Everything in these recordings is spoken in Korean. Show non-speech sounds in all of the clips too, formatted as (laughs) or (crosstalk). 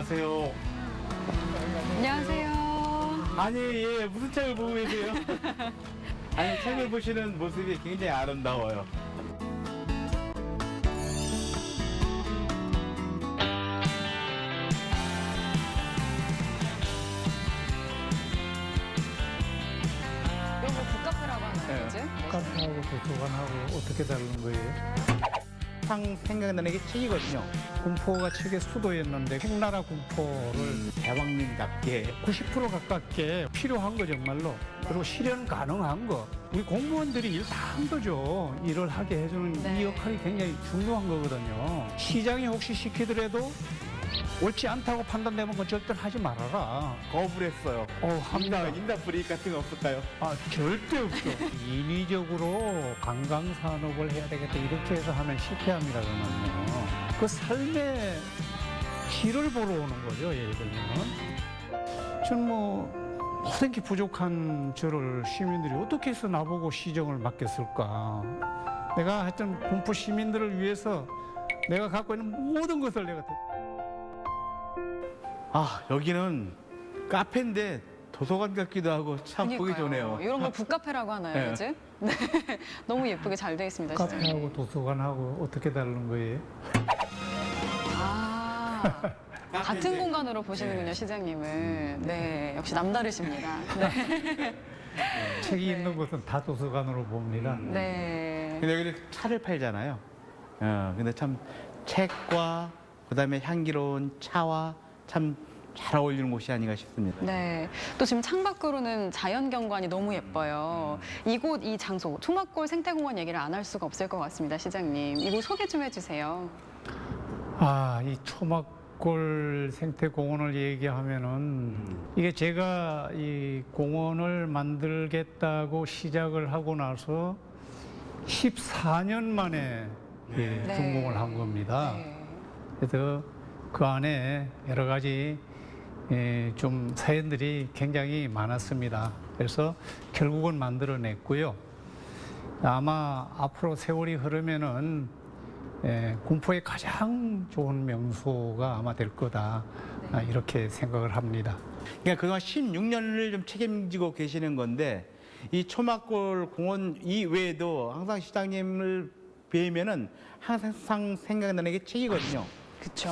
안녕하세요. 안녕하세요. 아니, 예, 무슨 책을 보고 계세요? (laughs) 아니, 책을 보시는 모습이 굉장히 아름다워요. 이거 뭐 북카페라고 하나요, 네. 요즘? 네. 카페하고 도서관하고 어떻게 다른 거예요? 항상 생각나는 게 책이거든요. 군포가 책의 수도였는데 핵나라 군포를 대왕님답게. 90% 가깝게 필요한 거 정말로 그리고 실현 가능한 거 우리 공무원들이 일 다 한 거죠 일을 하게 해주는 네. 이 역할이 굉장히 중요한 거거든요 시장이 혹시 시키더라도 옳지 않다고 판단되면 그건 절대 하지 말아라. 거부를 했어요. 어 합니다. 인다, 인다 불이익 같은 거 없을까요? 아 절대 없어 인위적으로 관광 산업을 해야 되겠다. 이렇게 해서 하면 실패합니다 그러면요 그 삶의 길을 보러 오는 거죠 예를 들면. 저는 뭐 모든 게 부족한 저를 시민들이 어떻게 해서 나보고 시정을 맡겼을까? 내가 하여튼 군포 시민들을 위해서 내가 갖고 있는 모든 것을 내가 다- 아, 여기는 카페인데 도서관 같기도 하고 참 보기. 좋네요. 이런 걸 북카페라고 하나요, 네. 요즘? (laughs) 네. 너무 예쁘게 잘 되어 있습니다. 카페하고 도서관하고 어떻게 다른 거예요? 아, (laughs) 같은 공간으로 보시는군요, 네. 시장님을. 네, 역시 남다르십니다. 네. (laughs) 책이 있는 곳은 다 도서관으로 봅니다. 네. 근데 여기 차를 팔잖아요. 어, 근데 참 책과 그다음에 향기로운 차와 참 잘 어울리는 곳이 아닌가 싶습니다. 네. 또 지금 창밖으로는 자연 경관이 너무 예뻐요. 이곳, 이 장소, 초막골 생태공원 얘기를 안 할 수가 없을 것 같습니다, 시장님. 이곳 소개 좀 해주세요. 아, 이 초막골 생태공원을 얘기하면은 이게 제가 이 공원을 만들겠다고 시작을 하고 나서 14년 만에 예, 네. 준공을 한 겁니다. 네. 그래서 그 안에 여러 가지 예, 좀 사연들이 굉장히 많았습니다. 그래서 결국은 만들어냈고요. 아마 앞으로 세월이 흐르면은 예, 군포의 가장 좋은 명소가 아마 될 거다 아, 이렇게 생각을 합니다. 그러니까 그동안 16년을 좀 책임지고 계시는 건데 이 초막골 공원 이외에도 항상 시장님을 뵈면은 항상 생각나는 게 책이거든요. 그쵸.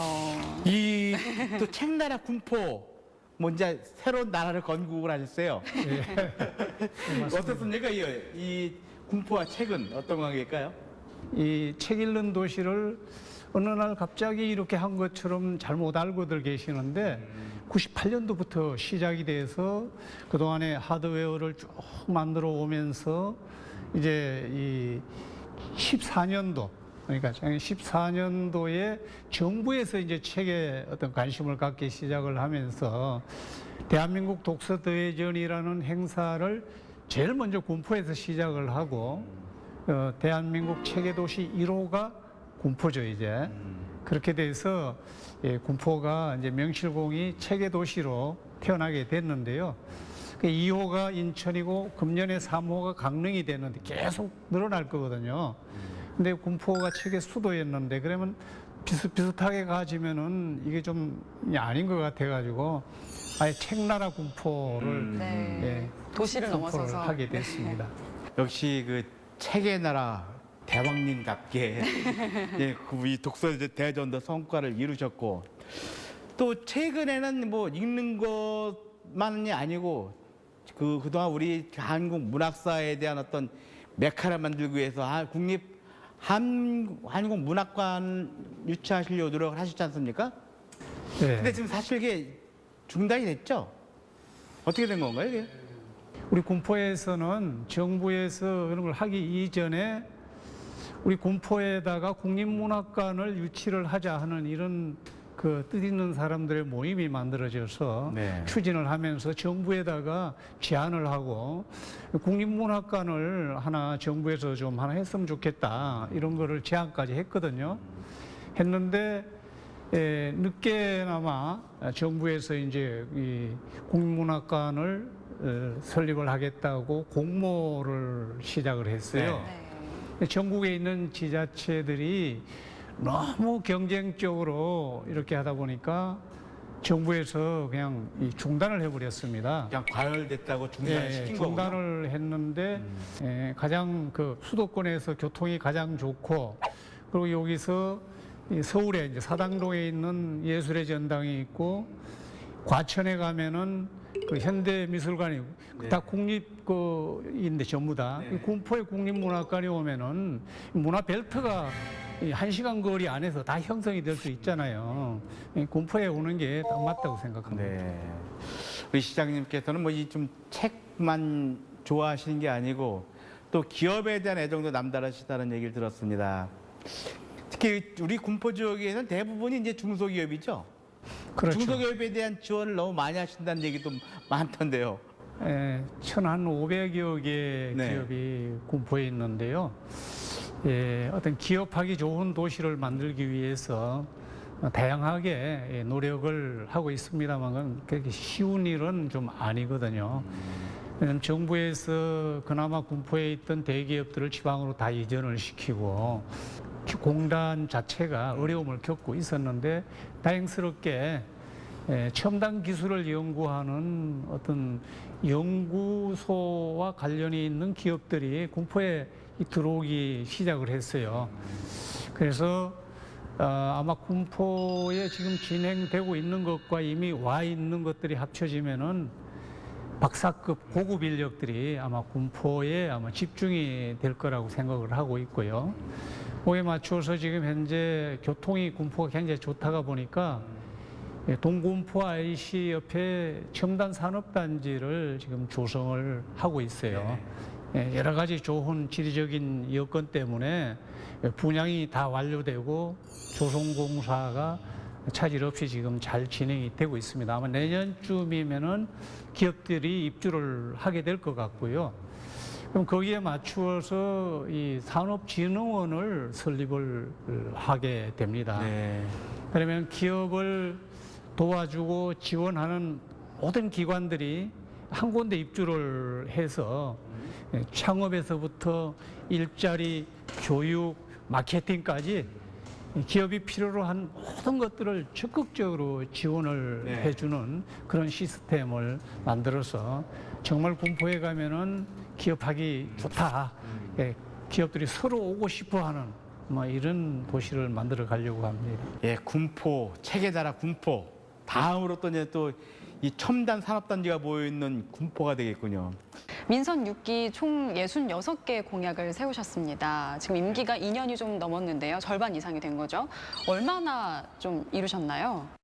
이 또 책나라 군포 뭐 이제 새로운 나라를 건국을 하셨어요. (laughs) 어떻습니까? 이, 이 군포와 책은 어떤 관계일까요? 이 책 읽는 도시를 어느 날 갑자기 이렇게 한 것처럼 잘못 알고들 계시는데 98년도부터 시작이 돼서 그동안에 하드웨어를 쭉 만들어 오면서 이제 이 14년도 그러니까 14년도에 정부에서 이제 책에 어떤 관심을 갖기 시작을 하면서 대한민국 독서대회전이라는 행사를 제일 먼저 군포에서 시작을 하고 어, 대한민국 책의 도시 1호가 군포죠 이제 그렇게 돼서 예, 군포가 이제 명실공히 책의 도시로 태어나게 됐는데요. 그 2호가 인천이고 금년에 3호가 강릉이 됐는데 계속 늘어날 거거든요. 근데 군포가 책의 수도였는데 그러면 비슷비슷하게 가지면은 이게 좀 아닌 것 같아가지고 아예 책나라 군포를 네. 예, 도시를 넘어서서. 하게 됐습니다. (laughs) 역시 그 책의 나라 대왕님답게 (laughs) 예, 그이 독서 대전도 성과를 이루셨고 또 최근에는 뭐 읽는 것만이 아니고 그 그동안 우리 한국 문학사에 대한 어떤 메카를 만들기 위해서 아, 국립 한 한국 문학관 유치하시려고 노력을 하셨지 않습니까? 네. 근데 지금 사실 이게 중단이 됐죠? 어떻게 된 건가요, 이게? 우리 군포에서는 정부에서 그런 걸 하기 이전에 우리 군포에다가 국립문학관을 유치를 하자 하는 이런 그 뜻 있는 사람들의 모임이 만들어져서 네. 추진을 하면서 정부에다가 제안을 하고 국립문학관을 하나 정부에서 좀 하나 했으면 좋겠다 이런 거를 제안까지 했거든요. 했는데 에, 늦게나마 정부에서 이제 이 국립문학관을 어, 설립을 하겠다고 공모를 시작을 했어요. 네. 전국에 있는 지자체들이 너무 경쟁적으로 이렇게 하다 보니까 정부에서 그냥 이 중단을 해버렸습니다. 그냥 과열됐다고 예, 중단시킨 거군요. 중단을 했는데 예, 가장 그 수도권에서 교통이 가장 좋고 그리고 여기서 이 서울에 이제 사당동에 있는 예술의 전당이 있고 과천에 가면은 그 현대 미술관이 네. 다 국립 그인데 전부 다 네. 이 군포의 국립문화관에 오면은 문화 벨트가 이한 시간 거리 안에서 다 형성이 될 수 있잖아요. 이 군포에 오는 게 딱 맞다고 생각합니다. 네. 우리 시장님께서는 뭐 이 좀 책만 좋아하시는 게 아니고 또 기업에 대한 애정도 남다르시다는 얘기를 들었습니다. 특히 우리 군포 지역에는 대부분이 이제 중소기업이죠. 그렇죠. 중소기업에 대한 지원을 너무 많이 하신다는 얘기도 많던데요. 예, 1,500여 개 네. 기업이 군포에 있는데요. 예, 어떤 기업하기 좋은 도시를 만들기 위해서 다양하게 예, 노력을 하고 있습니다만 그렇게 쉬운 일은 좀 아니거든요. 왜냐하면 정부에서 그나마 군포에 있던 대기업들을 지방으로 다 이전을 시키고 공단 자체가 어려움을 겪고 있었는데 다행스럽게 예, 첨단 기술을 연구하는 어떤 연구소와 관련이 있는 기업들이 군포에 이 들어오기 시작을 했어요. 그래서 어, 아마 군포에 지금 진행되고 있는 것과 이미 와 있는 것들이 합쳐지면은 박사급 고급 인력들이 아마 군포에 아마 집중이 될 거라고 생각을 하고 있고요. 그에 맞춰서 지금 현재 교통이 군포가 굉장히 좋다가 보니까 예, 동군포 IC 옆에 첨단 산업단지를 지금 조성을 하고 있어요. 예, 여러 가지 좋은 지리적인 여건 때문에 분양이 다 완료되고 조성공사가 차질 없이 지금 잘 진행이 되고 있습니다. 아마 내년쯤이면은 기업들이 입주를 하게 될 것 같고요. 그럼 거기에 맞추어서 이 산업진흥원을 설립을 하게 됩니다. 네. 그러면 기업을 도와주고 지원하는 모든 기관들이 한 군데 입주를 해서 창업에서부터 일자리, 교육, 마케팅까지 기업이 필요로 한 모든 것들을 적극적으로 지원을 네. 해주는 그런 시스템을 만들어서 정말 군포에 가면은 기업하기 좋다. 예, 기업들이 서로 오고 싶어하는 뭐 이런 도시를 만들어 가려고 합니다. 예, 군포, 체계자라 군포. 다음으로 또 이제 또 이 첨단 산업단지가 모여 있는 군포가 되겠군요. 민선 6기 총 66개 공약을 세우셨습니다. 지금 임기가 2년이 좀 넘었는데요. 절반 이상이 된 거죠. 얼마나 좀 이루셨나요?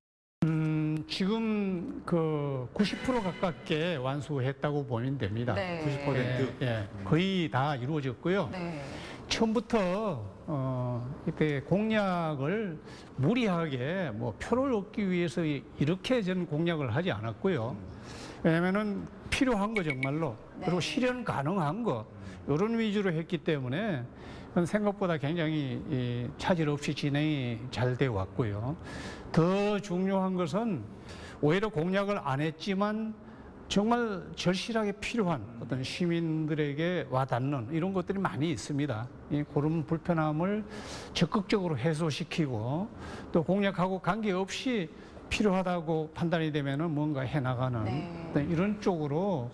음, 지금 그 90% 가깝게 완수했다고 보면 됩니다. 네. 90%. 예, 예, 거의 다 이루어졌고요. 네. 처음부터 어, 이때 공약을 무리하게 뭐 표를 얻기 위해서 이- 이렇게 저는 공약을 하지 않았고요. 왜냐면은 필요한 거 정말로 그리고 네. 실현 가능한 거 이런 위주로 했기 때문에 생각보다 굉장히 이 차질 없이 진행이 잘 되어 왔고요. 더 중요한 것은 오히려 공약을 안 했지만 정말 절실하게 필요한 어떤 시민들에게 와닿는 이런 것들이 많이 있습니다. 이 그런 불편함을 적극적으로 해소시키고 또 공약하고 관계없이 필요하다고 판단이 되면은 뭔가 해나가는 네. 어떤 이런 쪽으로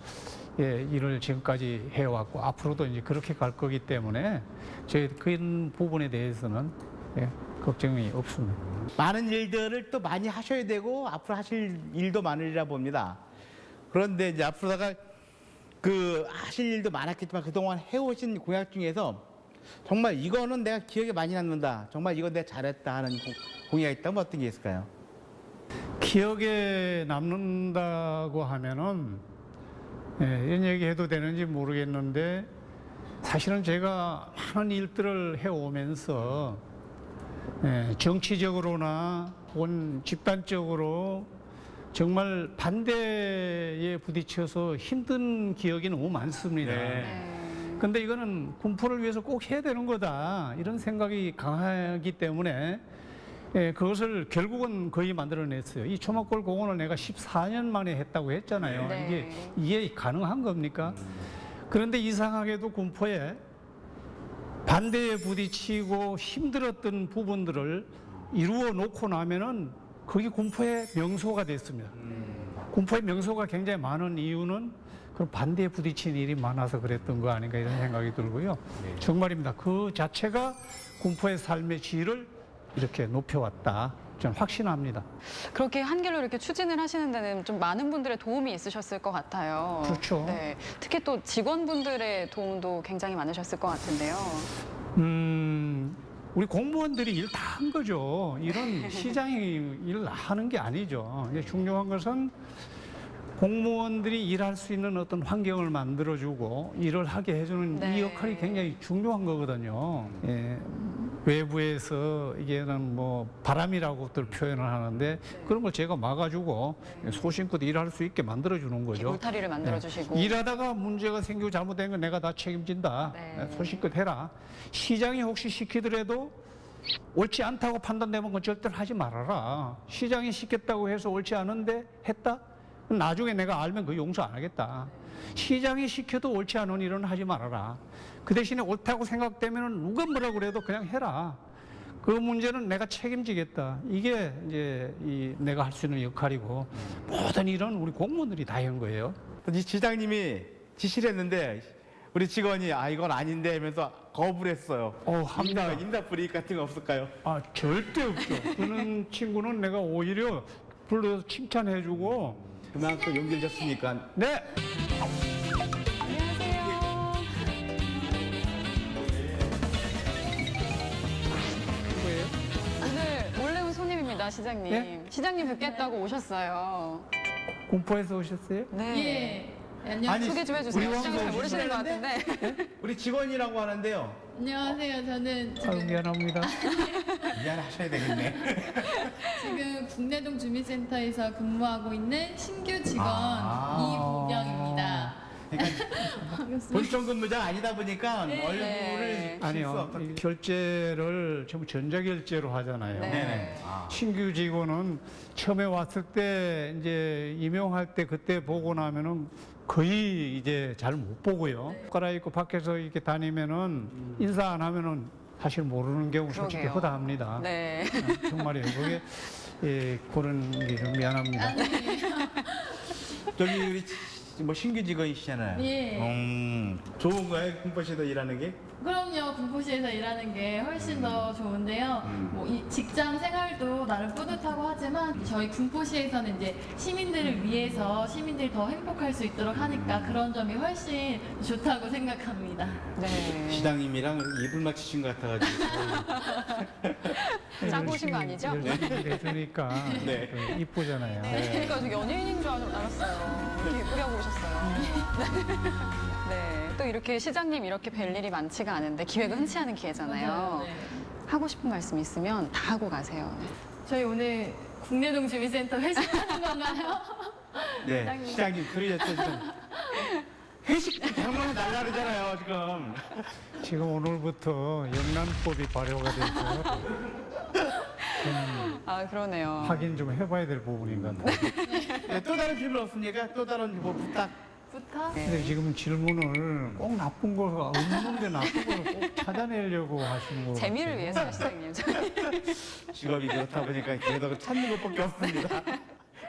예, 일을 지금까지 해왔고 앞으로도 이제 그렇게 갈 거기 때문에 저희 그 부분에 대해서는 예, 걱정이 없습니다. 많은 일들을 또 많이 하셔야 되고 앞으로 하실 일도 많으리라 봅니다. 그런데 이제 앞으로다가 그 하실 일도 많았겠지만 그동안 해오신 공약 중에서 정말 이거는 내가 기억에 많이 남는다. 정말 이건 내가 잘했다 하는 고- 공약이 있다면 어떤 게 있을까요? 기억에 남는다고 하면은 예, 이런 얘기 해도 되는지 모르겠는데 사실은 제가 많은 일들을 해오면서 예, 정치적으로나 혹은 집단적으로 정말 반대에 부딪혀서 힘든 기억이 너무 많습니다. 네. 네. 근데 이거는 군포를 위해서 꼭 해야 되는 거다 이런 생각이 강하기 때문에 예, 그것을 결국은 거의 만들어냈어요. 이 초막골 공원을 내가 14년 만에 했다고 했잖아요. 네. 이게 이해 가능한 겁니까? 그런데 이상하게도 군포에 반대에 부딪히고 힘들었던 부분들을 이루어 놓고 나면은 거기 군포의 명소가 됐습니다. 군포의 명소가 굉장히 많은 이유는 그 반대에 부딪힌 일이 많아서 그랬던 거 아닌가 이런 생각이 들고요. 정말입니다. 그 자체가 군포의 삶의 질을 이렇게 높여왔다. 저는 확신합니다. 그렇게 한 길로 이렇게 추진을 하시는 데는 좀 많은 분들의 도움이 있으셨을 것 같아요. 그렇죠. 네. 특히 또 직원분들의 도움도 굉장히 많으셨을 것 같은데요. 음, 우리 공무원들이 일 다 한 거죠. 이런 (laughs) 시장이 일 하는 게 아니죠. 이제 중요한 것은 공무원들이 일할 수 있는 어떤 환경을 만들어주고 일을 하게 해주는 네. 이 역할이 굉장히 중요한 거거든요. 예, 외부에서 이게는 뭐 바람이라고들 표현을 하는데 그런 걸 제가 막아주고 소신껏 일할 수 있게 만들어주는 거죠. 울타리를 만들어주시고. 예. 일하다가 문제가 생기고 잘못된 건 내가 다 책임진다. 네. 소신껏 해라. 시장이 혹시 시키더라도 옳지 않다고 판단되면 그건 절대로 하지 말아라. 시장이 시켰다고 해서 옳지 않은데 했다? 나중에 내가 알면 그 용서 안 하겠다. 시장이 시켜도 옳지 않은 일은 하지 말아라. 그 대신에 옳다고 생각되면 누가 뭐라 그래도 그냥 해라. 그 문제는 내가 책임지겠다. 이게 이제 이 내가 할 수 있는 역할이고 모든 일은 우리 공무원들이 다한 거예요. 이 지장님이 지시를 했는데 우리 직원이 아 이건 아닌데 하면서 거부를 했어요. 어, 합니다. 인사, 인사 불이익 같은 거 없을까요? 아 절대 없죠. 그런 친구는 내가 오히려 불러서 칭찬해주고 그만큼 용기를 줬으니까 네 안녕하세요. 누구예요? 오늘 몰래 온 손님입니다, 시장님. 네? 시장님 뵙겠다고 오셨어요. 공포에서 오셨어요? 네. 예. 안녕, 아니, 소개 좀 해주세요. 시장님 잘 모르시는 것? 같은데. 우리 직원이라고 하는데요. 안녕하세요. 저는 아유 지금, 미안합니다. (laughs) 미안하셔야 되겠네. (laughs) 지금 국내동 주민센터에서 근무하고 있는 신규 직원 아. 이보경입니다. 그러니까 본청 근무자 아니다 보니까 네. 얼굴을 칠수 아니요 없다. 이 결제를 전부 전자결제로 하잖아요. 네. 네네. 아. 신규 직원은 처음에 왔을 때 이제 임용할 때 그때 보고 나면은 거의 이제 잘 못 보고요. 갈아입고 밖에서 이렇게 다니면은 인사 안 하면은 사실 모르는 경우 솔직히 그러게요. 허다합니다. 네. 아, 정말이에요. 그게 예, 그런 게 좀 미안합니다. 아니, 저기 우리 뭐 신규 직원이시잖아요. 예. 음, 좋은 거예요? 군포시도 일하는 게? 그럼요. 군포시에서 일하는 게 훨씬 더 좋은데요. 음. 뭐 이 직장 생활도 나름 뿌듯하고 하지만 저희 군포시에서는 이제 시민들을 위해서 시민들이 더 행복할 수 있도록 하니까 그런 점이 훨씬 좋다고 생각합니다. 네. 시장님이랑 입을 맞추신 것 같아가지고. (laughs) 짜고 오신 거 아니죠? 해주니까 네. 그 이쁘잖아요. 그러니까 저 연예인인 줄 알- 알았어요. 이렇게 예쁘게 하고 오셨어요. 네. 또 이렇게 시장님 이렇게 뵐 일이 많지가 않은데 기회가 흔치 않은 기회잖아요. 네. 하고 싶은 말씀 있으면 다 하고 가세요. 저희 오늘 국내동 주민센터 회식하는 건가요? (laughs) 네, 시장님. 그러셨죠 지금. 회식 장난이 날라르잖아요 지금. 지금 오늘부터 영란법이 발효가 돼서 아 그러네요. 확인 좀 해봐야 될 부분인 것 같아요. 네, 또 다른 질문 없습니까? 또 다른 뭐 부탁. 부터? 근데 지금 질문을 꼭 나쁜 거가 없는데 나쁜 걸 꼭 찾아내려고 하시는 거 재미를 같아요. 위해서 시장님. 직업이 그렇다 보니까 계속 찾는 것밖에 없습니다.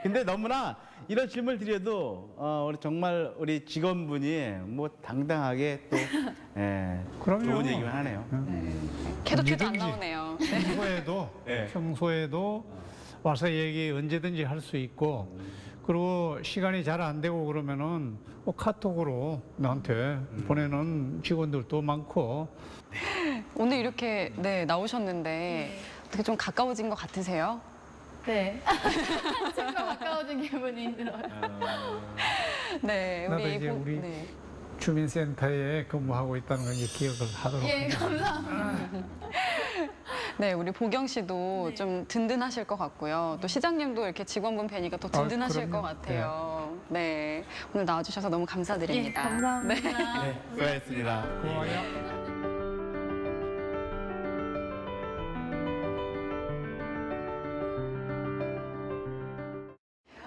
근데 너무나 이런 질문을 드려도 어, 우리 정말 우리 직원분이 뭐 당당하게 또 예, 그럼요. 좋은 얘기만 하네요. 캐도 캐도 안 뭐든지. 나오네요. 평소에도 네. 평소에도 와서 얘기 언제든지 할 수 있고 그리고 시간이 잘 안 되고 그러면은 뭐 카톡으로 나한테 보내는 직원들도 많고 오늘 이렇게 네 나오셨는데 어떻게 좀 가까워진 것 같으세요? 네. (laughs) 친구가 가까워진 기분이 들어요. 네, 나도 우리 이제 보- 우리 네. 주민센터에 근무하고 있다는 걸 이제 기억을 하도록 예. 감사합니다. (laughs) (laughs) 네, 우리 보경 씨도 좀 든든하실 것 같고요. 또 시장님도 이렇게 직원분 뵈니까 더 든든하실 그럼요. 것 같아요. 네. 오늘 나와주셔서 너무 예, 감사드립니다. 감사합니다. 네, 수고하셨습니다. 고마워요.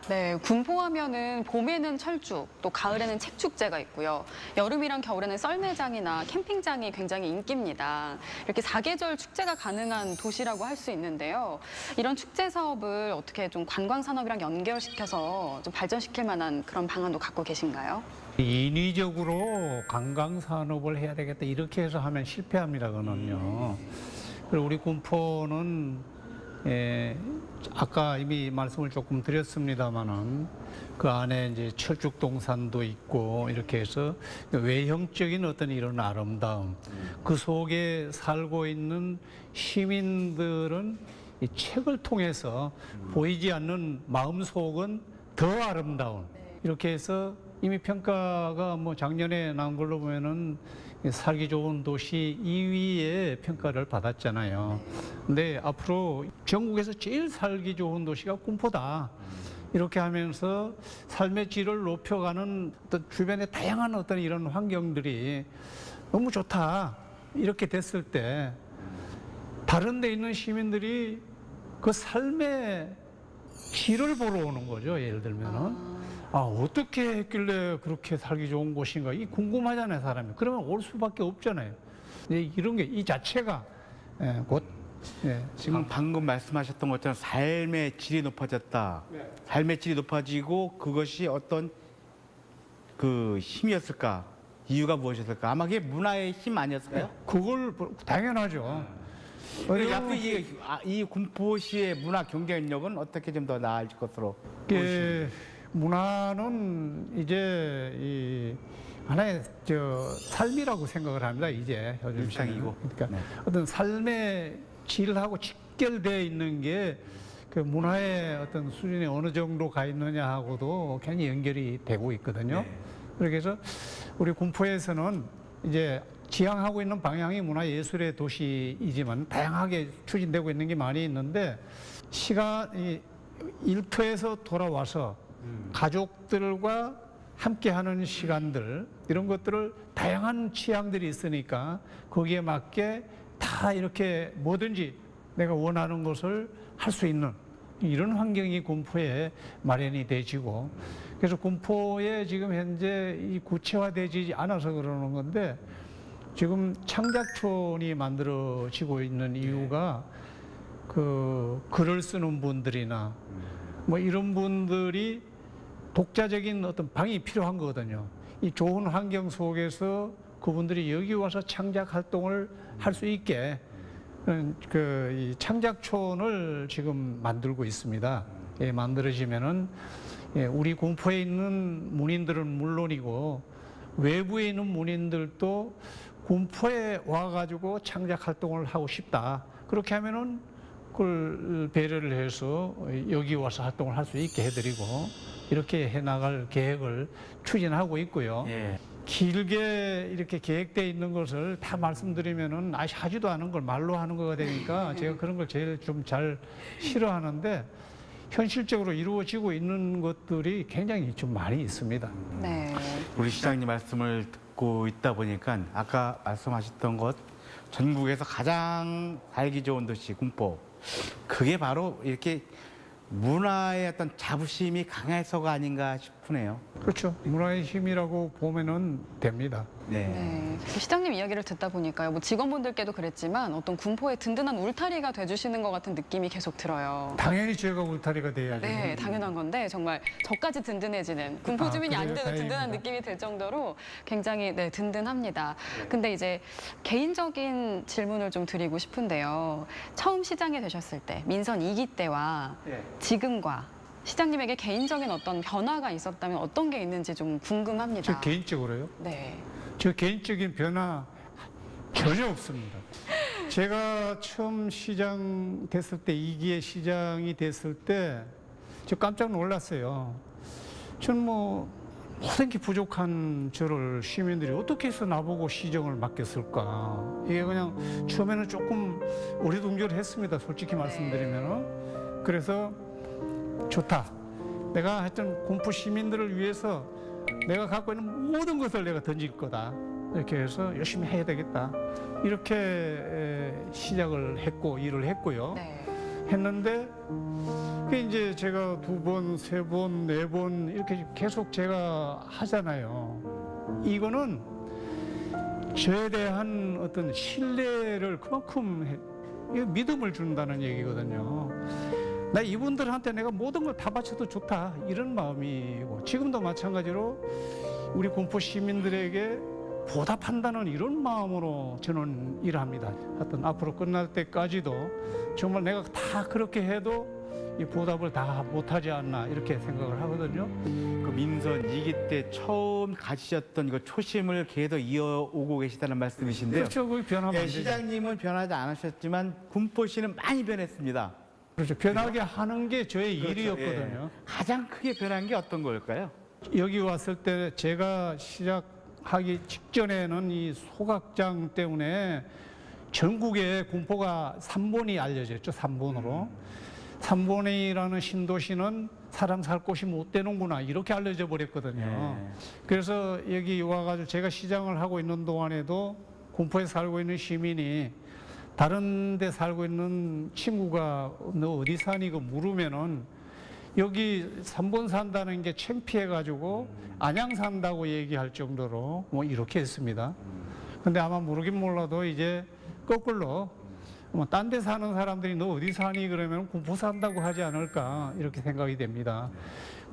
네, 군포하면은 봄에는 철쭉, 또 가을에는 책축제가 있고요. 여름이랑 겨울에는 썰매장이나 캠핑장이 굉장히 인기입니다. 이렇게 사계절 축제가 가능한 도시라고 할 수 있는데요. 이런 축제 사업을 어떻게 좀 관광 산업이랑 연결시켜서 좀 발전시킬 만한 그런 방안도 갖고 계신가요? 인위적으로 관광 산업을 해야 되겠다 이렇게 해서 하면 실패합니다 그거는요. 그리고 우리 군포는 에, 아까 이미 말씀을 조금 드렸습니다마는 그 안에 이제 철쭉동산도 있고 이렇게 해서 외형적인 어떤 이런 아름다움 그 속에 살고 있는 시민들은 이 책을 통해서 보이지 않는 마음 속은 더 아름다운 이렇게 해서 이미 평가가 뭐 작년에 나온 걸로 보면은 이 살기 좋은 도시 2위의 평가를 받았잖아요. 근데 앞으로 전국에서 제일 살기 좋은 도시가 군포다. 이렇게 하면서 삶의 질을 높여가는 어떤 주변의 다양한 어떤 이런 환경들이 너무 좋다. 이렇게 됐을 때 다른 데 있는 시민들이 그 삶의 질을 보러 오는 거죠. 예를 들면은. 아, 어떻게 했길래 그렇게 살기 좋은 곳인가? 이 궁금하잖아요, 사람이. 그러면 올 수밖에 없잖아요. 네, 이런 게 이 자체가 예, 곧 예, 지금 방금 말씀하셨던 것처럼 삶의 질이 높아졌다. 네. 삶의 질이 높아지고 그것이 어떤 그 힘이었을까? 이유가 무엇이었을까? 아마 그게 문화의 힘 아니었을까요? 그걸 보- 당연하죠. 그리고 어려운- 앞으로 이, 아, 이 군포시의 문화 경쟁력은 어떻게 좀 더 나아질 것으로 그 문화는 이제 이 하나의 저 삶이라고 생각을 합니다. 이제 요즘 일상이고. 시대는. 그러니까 네. 어떤 삶의 질하고 직결되어 있는 게 그 문화의 어떤 수준이 어느 정도 가 있느냐 하고도 굉장히 연결이 되고 있거든요. 네. 그래서 우리 군포에서는 이제 지향하고 있는 방향이 문화예술의 도시이지만 다양하게 추진되고 있는 게 많이 있는데 시간 이 일터에서 돌아와서 가족들과 함께하는 시간들 이런 것들을 다양한 취향들이 있으니까 거기에 맞게 다 이렇게 뭐든지 내가 원하는 것을 할 수 있는 이런 환경이 군포에 마련이 되지고 그래서 군포에 지금 현재 이 구체화되지 않아서 그러는 건데 지금 창작촌이 만들어지고 있는 이유가 그 글을 쓰는 분들이나 뭐 이런 분들이 독자적인 어떤 방이 필요한 거거든요. 이 좋은 환경 속에서 그분들이 여기 와서 창작 활동을 할 수 있게 그이 창작촌을 지금 만들고 있습니다. 예, 만들어지면은 예, 우리 군포에 있는 문인들은 물론이고 외부에 있는 문인들도 군포에 와가지고 창작 활동을 하고 싶다. 그렇게 하면은 그걸 배려를 해서 여기 와서 활동을 할 수 있게 해드리고 이렇게 해나갈 계획을 추진하고 있고요. 예. 길게 이렇게 계획되어 있는 것을 다 말씀드리면은 아직 하지도 않은 걸 말로 하는 거가 되니까 (laughs) 제가 그런 걸 제일 좀 잘 싫어하는데 현실적으로 이루어지고 있는 것들이 굉장히 좀 많이 있습니다. 네. 우리 시장님 말씀을 듣고 있다 보니까 아까 말씀하셨던 것 전국에서 가장 살기 좋은 도시 군포 그게 바로 이렇게 문화의 어떤 자부심이 강해서가 아닌가 싶 으네요. 그렇죠. 문화의 힘이라고 보면은 됩니다. 네. 네. 시장님 이야기를 듣다 보니까요. 뭐 직원분들께도 그랬지만 어떤 군포의 든든한 울타리가 돼주시는 것 같은 느낌이 계속 들어요. 당연히 제가 울타리가 돼야죠. 네, 당연한 건데 정말 저까지 든든해지는 군포 아, 주민이 안 그래요? 돼도 든든한 다행입니다. 느낌이 들 정도로 굉장히 네, 든든합니다. 근데 이제 개인적인 질문을 좀 드리고 싶은데요. 처음 시장에 되셨을 때 민선 2기 때와 예. 지금과 시장님에게 개인적인 어떤 변화가 있었다면 어떤 게 있는지 좀 궁금합니다. 저 개인적으로요. 네. 저 개인적인 변화 전혀 없습니다. 제가 처음 시장 됐을 때, 이기의 시장이 됐을 때, 저 깜짝 놀랐어요. 저는 뭐, 모든 게 부족한 저를 시민들이 어떻게 해서 나보고 시정을 맡겼을까. 이게 그냥 처음에는 조금 어리둥절했습니다. 솔직히 말씀드리면은. 그래서 좋다. 내가 하여튼 군포 시민들을 위해서 내가 갖고 있는 모든 것을 내가 던질 거다. 이렇게 해서 열심히 해야 되겠다. 이렇게 에, 시작을 했고 일을 했고요. 네. 했는데 그 이제 제가 두 번, 세 번, 네 번 이렇게 계속 제가 하잖아요. 이거는 저에 대한 어떤 신뢰를 그만큼 믿음을 준다는 얘기거든요. 나 이분들한테 내가 모든 걸 다 바쳐도 좋다 이런 마음이고 지금도 마찬가지로 우리 공포 시민들에게 보답한다는 이런 마음으로 저는 일합니다. 하여튼 앞으로 끝날 때까지도 정말 내가 다 그렇게 해도 이 보답을 다 못하지 않나 이렇게 생각을 하거든요. 그 민선 2기 때 처음 가지셨던 그 초심을 계속 이어오고 계시다는 말씀이신데요. 그렇죠. 그게 변하면 예, 안 되죠. 시장님은 변하지 않으셨지만 군포시는 많이 변했습니다. 그렇죠. 변하게 하는 게 저의 그렇죠. 일이었거든요. 예. 가장 크게 변한 게 어떤 걸까요? 여기 왔을 때 제가 시작하기 직전에는 이 소각장 때문에 전국에 공포가 3본이 알려졌죠. 3본으로. 3본이라는 신도시는 사람 살 곳이 못 되는구나 이렇게 알려져 버렸거든요. 예. 그래서 여기 와가지고 제가 시장을 하고 있는 동안에도 공포에 살고 있는 시민이 다른 데 살고 있는 친구가 너 어디 사니? 그 물으면은 여기 삼번 산다는 게 창피해가지고 안양 산다고 얘기할 정도로 뭐 이렇게 했습니다. 근데 아마 모르긴 몰라도 이제 거꾸로 뭐 딴 데 사는 사람들이 너 어디 사니 그러면 공포 산다고 하지 않을까 이렇게 생각이 됩니다.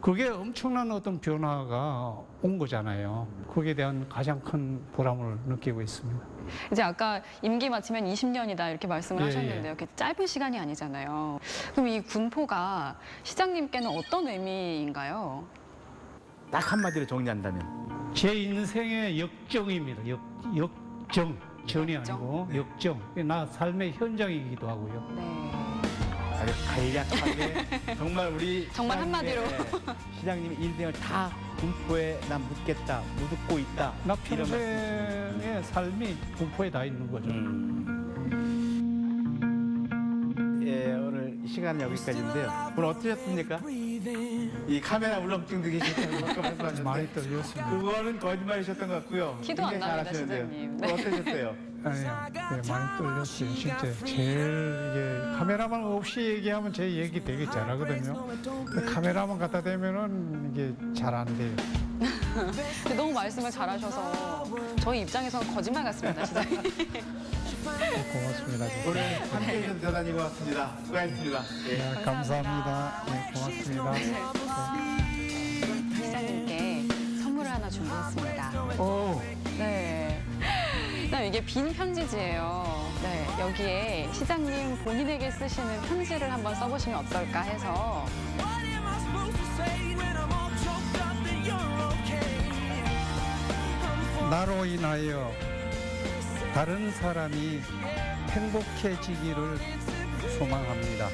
그게 엄청난 어떤 변화가 온 거잖아요. 거기에 대한 가장 큰 보람을 느끼고 있습니다. 이제 아까 임기 마치면 20년이다 이렇게 말씀을 예, 하셨는데요. 이렇게 짧은 시간이 아니잖아요. 그럼 이 군포가 시장님께는 어떤 의미인가요? 딱 한마디로 정리한다면 제 인생의 역정입니다. 역, 역정. 전이 역정? 아니고 역정. 나 삶의 현장이기도 하고요. 네. 아주 간략하게 (laughs) 정말 우리 정말 시장님의- 한마디로. 예, 시장님의 인생을 다 군포에 난 묻겠다, 묻고 있다. 나 이런 평생의 삶이 공포에 다 있는 거죠. 음. 예, 오늘 시간 여기까지인데요. 오늘 어떠셨습니까? 이 카메라 울렁증도 계시다고 아까 (laughs) 말씀하셨는데 많이 떨렸습니다. 그거는 거짓말이셨던 것 같고요. 티도 안 굉장히 납니다, 잘하시는데요. 시장님. 오늘 어떠셨어요? (laughs) 아니, 네, 많이 떨렸어요. 진짜 제일 이게 카메라만 없이 얘기하면 제 얘기 되게 잘하거든요. 근데 카메라만 갖다 대면은 이게 잘 안 돼요. 근데 너무 말씀을 잘하셔서 저희 입장에서는 거짓말 같습니다, 시장님. 네, 고맙습니다. 오늘 함께 해 주셔서 대단히 고맙습니다. 수고하셨습니다. 예. 네, 감사합니다. 네, 고맙습니다. 시장님께 선물을 하나 준비했습니다. 오, 네. 그다음 이게 빈 편지지예요. 네, 여기에 시장님 본인에게 쓰시는 편지를 한번 써보시면 어떨까 해서 What am I supposed to say when I'm all choked up and you're okay? 나로 인하여 다른 사람이 행복해지기를 소망합니다.